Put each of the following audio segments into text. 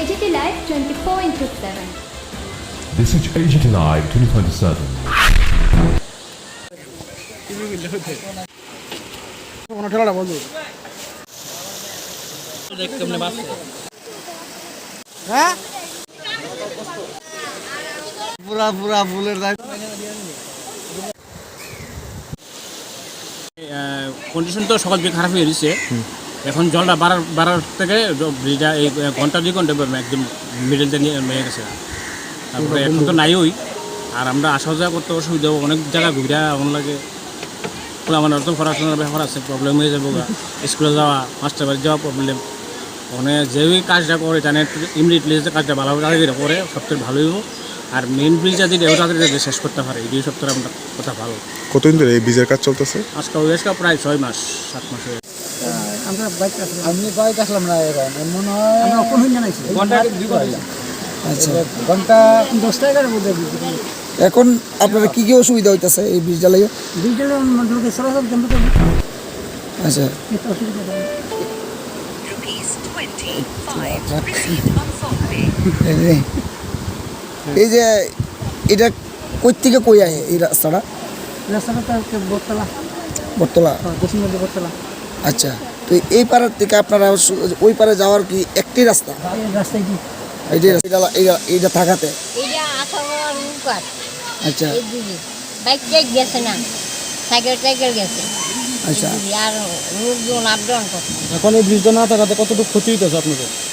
AGT Live 24 into 7. This is AGT Live 2027. কোনো ঠেলাটা বন্ধু হ্যাঁ পুরা পুরা ফুলের দাগ কন্ডিশন তো সকাল থেকে খারাপ হয়ে গেছে এখন জলটা বাড়ার বাড়ার থেকে ব্রিজটা এই ঘণ্টা দুই ঘণ্টা একদম মিডল দিয়ে নিয়ে গেছে। তারপরে এখন তো নাই ওই আর আমরা আসা যাওয়া করতে অসুবিধা হবে অনেক জায়গা ঘুরা এমন লাগে। আমার তো পড়াশোনার ব্যাপার আছে প্রবলেম হয়ে যাব স্কুলে যাওয়া মাস্টার বাড়ি যাওয়া প্রবলেম মানে যেই কাজটা করে জানে ইমিডিয়েটলি যে কাজটা ভালো তাড়াতাড়ি করে সবচেয়ে ভালোই হব আর মেন ব্রিজটা যদি ওটা তাড়াতাড়ি শেষ করতে পারে। এই দুই সপ্তাহে আমরা কথা ভালো। কতদিন ধরে এই বীজের কাজ চলতেছে? আজকে ওয়েসকা প্রায় ছয় মাস সাত মাস হয়ে আমরা বাইক আসলাম। আমি বাইক আসলাম না এখন মনে হয় আমরা কোন জানাইছি ঘণ্টা আচ্ছা। ঘণ্টা দশটা এগারো মধ্যে এখন আপনারা কি কি অসুবিধা হইতাছে এই বীজ জ্বালাইয়া বিদ্যালয় লোকে সরাসরি আচ্ছা। অসুবিধা এই যে- এটা কই থেকে কই আহে এই রাস্তাটা? রাস্তাটা একটা বটতলা। আচ্ছা তো এই পাড়ার থেকে আপনারা ওই পারে যাওয়ার কি একটি রাস্তা? এই রাস্তায় কি? এইটা থাকাতে। আচ্ছা। এইদিকে বাইক টাইক গেছে না। সাইকেল টাইকেল গেছে। আচ্ছা। আর লোকজন আপ ডাউন করছে। এখন এই ব্রিজটা না থাকাতে কতটুকু ক্ষতি হইতেছে আপনাদের?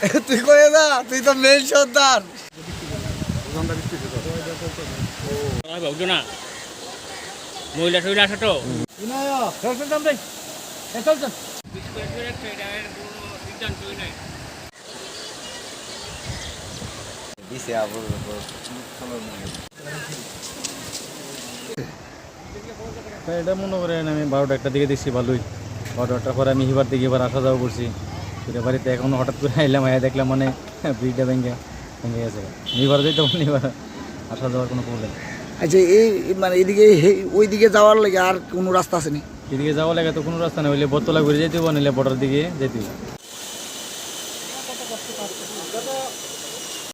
তুই কয়ে যা? তুই তো মেন সর্দার না মহিলা টহিলা তো। তা এটা মনে করেন আমি বারোটা একটা দিকে দেখছি ভালোই। বারোটা একটার পরে আমি হিবার দিকে এবার আসা যাওয়া করছি। ফিরে বাড়িতে এখন হঠাৎ করে এলাম আয়া দেখলাম মানে ব্রিজটা ভেঙে ভেঙে গেছে। নিবার যেতে পারি এবার আসা যাওয়ার কোনো প্রবলেম আচ্ছা এই মানে এদিকে ওই দিকে যাওয়ার লাগে আর কোনো রাস্তা আসেনি এদিকে যাওয়া লাগে তো কোনো রাস্তা নেই হইলে বতলা ঘুরে যেতে হবে নিলে বর্ডার দিকে যেতে হবে